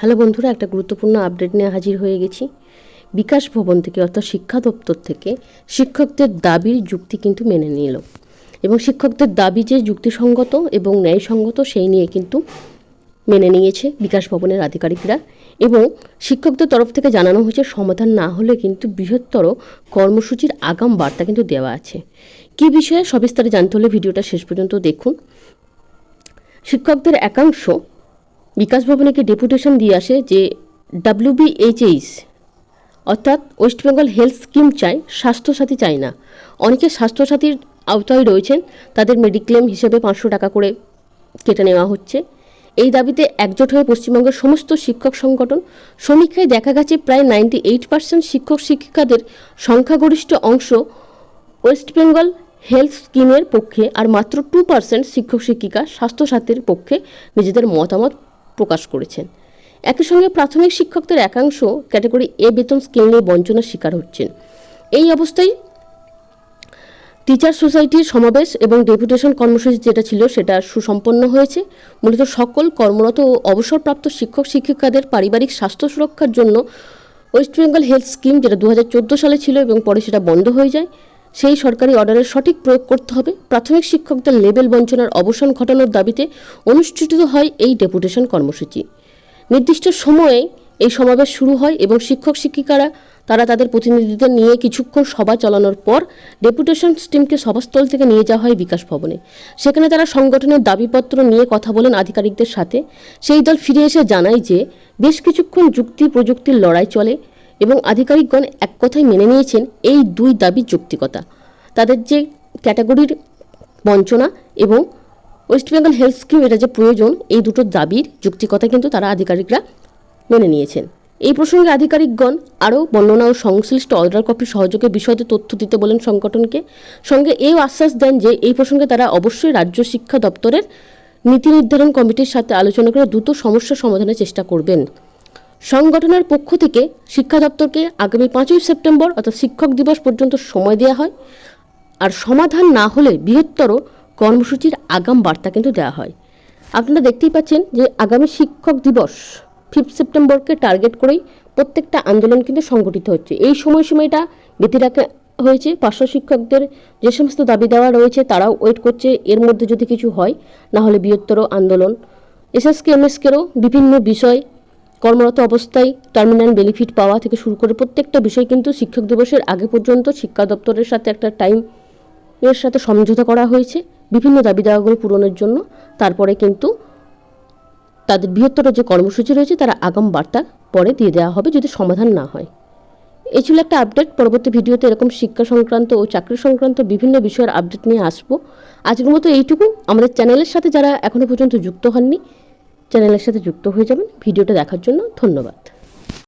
Hello বন্ধুরা, একটা গুরুত্বপূর্ণ আপডেট নিয়ে হাজির হয়ে গেছি। বিকাশ ভবন থেকে, অর্থাৎ শিক্ষা দপ্তর থেকে, শিক্ষকদের দাবির যুক্তি কিন্তু মেনে নিল। এবং শিক্ষকদের দাবি যে যুক্তিসঙ্গত এবং ন্যায়সঙ্গত, সেই নিয়ে কিন্তু মেনে নিয়েছে বিকাশ ভবনের আধিকারিকরা। এবং শিক্ষকদের তরফ থেকে জানানো হয়েছে, সমাধান না হলে কিন্তু বৃহত্তর কর্মসূচির আগাম বার্তা কিন্তু দেওয়া আছে। কী বিষয়ে সবিস্তারে জানতে হলে ভিডিওটা শেষ পর্যন্ত দেখুন। শিক্ষকদের একাংশ বিকাশ ভবনকে ডেপুটেশন দিয়ে আসে যে ডাব্লিউবিএইচএইচ অর্থাৎ ওয়েস্ট বেঙ্গল হেলথ স্কিম চায়, স্বাস্থ্যসাথী চায় না। অনেকে স্বাস্থ্যসাথীর আওতায় রয়েছেন, তাদের মেডিক্লেম হিসেবে পাঁচশো টাকা করে কেটে নেওয়া হচ্ছে। এই দাবিতে একজোট হয়ে পশ্চিমবঙ্গের সমস্ত শিক্ষক সংগঠন, সমীক্ষায় দেখা গেছে প্রায় নাইনটি এইট পার্সেন্ট শিক্ষক শিক্ষিকাদের সংখ্যাগরিষ্ঠ অংশ ওয়েস্ট বেঙ্গল হেলথ স্কিমের পক্ষে, আর মাত্র টু পার্সেন্ট শিক্ষক শিক্ষিকা স্বাস্থ্যসাথীর পক্ষে নিজেদের মতামত প্রকাশ করেছেন। একই সঙ্গে প্রাথমিক শিক্ষকদের একাংশ ক্যাটাগরি এ বেতন স্কেল নিয়ে বঞ্চনার শিকার হচ্ছেন। এই অবস্থায় টিচার সোসাইটির সমাবেশ এবং ডেপুটেশন কর্মসূচি যেটা ছিল সেটা সুসম্পন্ন হয়েছে। মূলত সকল কর্মরত ও অবসরপ্রাপ্ত শিক্ষক শিক্ষিকাদের পারিবারিক স্বাস্থ্য সুরক্ষার জন্য ওয়েস্ট বেঙ্গল হেলথ স্কিম যেটা দু হাজার চোদ্দ সালে ছিল এবং পরে সেটা বন্ধ হয়ে যায়। সেই সরকারি অর্ডারের সঠিক প্রয়োগ করতে হবে। প্রাথমিক শিক্ষকদের লেবেল বঞ্চনার অবসান ঘটানোর দাবিতে অনুষ্ঠিত হয় এই ডেপুটেশন কর্মসূচি। নির্দিষ্ট সময়ে এই সমাবেশ শুরু হয় এবং শিক্ষক শিক্ষিকারা, তারা তাদের প্রতিনিধিদের নিয়ে কিছুক্ষণ সভা চালানোর পর ডেপুটেশন টিমকে সভাস্থল থেকে নিয়ে যাওয়া হয় বিকাশ ভবনে। সেখানে তারা সংগঠনের দাবিপত্র নিয়ে কথা বলেন আধিকারিকদের সাথে। সেই দল ফিরে এসে জানায় যে, বেশ কিছুক্ষণ যুক্তি প্রযুক্তির লড়াই চলে। এবং আধিকারিকগণ এক কথায় মেনে নিয়েছেন এই দুই দাবির যৌক্তিকতা। তাদের যে ক্যাটাগরির বঞ্চনা এবং ওয়েস্ট বেঙ্গল হেলথ স্কিম এটা যে প্রয়োজন, এই দুটো দাবির যুক্তিকতা কিন্তু তারা আধিকারিকরা মেনে নিয়েছেন। এই প্রসঙ্গে আধিকারিকগণ আরও বর্ণনা ও সংশ্লিষ্ট অর্ডার কপি সহযোগে বিষয়তে তথ্য দিতে বলেন সংগঠনকে। সঙ্গে এও আশ্বাস দেন যে, এই প্রসঙ্গে তারা অবশ্যই রাজ্য শিক্ষা দপ্তরের নীতি নির্ধারণ কমিটির সাথে আলোচনা করে দ্রুত সমস্যা সমাধানের চেষ্টা করবেন। সংগঠনের পক্ষ থেকে শিক্ষা দপ্তরকে আগামী পাঁচই সেপ্টেম্বর অর্থাৎ শিক্ষক দিবস পর্যন্ত সময় দেওয়া হয়। আর সমাধান না হলে বৃহত্তর কর্মসূচির আগাম বার্তা কিন্তু দেওয়া হয়। আপনারা দেখতেই পাচ্ছেন যে আগামী শিক্ষক দিবস ফিফথ সেপ্টেম্বরকে টার্গেট করেই প্রত্যেকটা আন্দোলন কিন্তু সংগঠিত হচ্ছে। এই সময়সীমাটা বেঁধে রাখা হয়েছে। পার্শ্ব শিক্ষকদের যে সমস্ত দাবি দেওয়া রয়েছে তারাও ওয়েট করছে। এর মধ্যে যদি কিছু হয়, না হলে বৃহত্তর আন্দোলন। এসএসকে, এমএসকেরও বিভিন্ন বিষয় কর্মরত অবস্থায় টার্মিনাল বেনিফিট পাওয়া থেকে শুরু করে প্রত্যেকটা বিষয় কিন্তু শিক্ষক দিবসের আগে পর্যন্ত শিক্ষা দপ্তরের সাথে একটা টাইম এর সাথে সমঝোতা করা হয়েছে বিভিন্ন দাবি দাওয়াগুলো পূরণের জন্য। তারপরে কিন্তু তাদের বৃহত্তর যে কর্মসূচি রয়েছে তারা আগাম বার্তা পরে দিয়ে দেওয়া হবে যদি সমাধান না হয়। এই ছিল একটা আপডেট পরবর্তী ভিডিওতে এরকম শিক্ষা সংক্রান্ত ও চাকরি সংক্রান্ত বিভিন্ন বিষয়ের আপডেট নিয়ে আসব। আজকের মতো এইটুকু। আমাদের চ্যানেলের সাথে যারা এখনও পর্যন্ত যুক্ত হননি চ্যানেলের সাথে যুক্ত হয়ে যাবেন। ভিডিওটা দেখার জন্য ধন্যবাদ।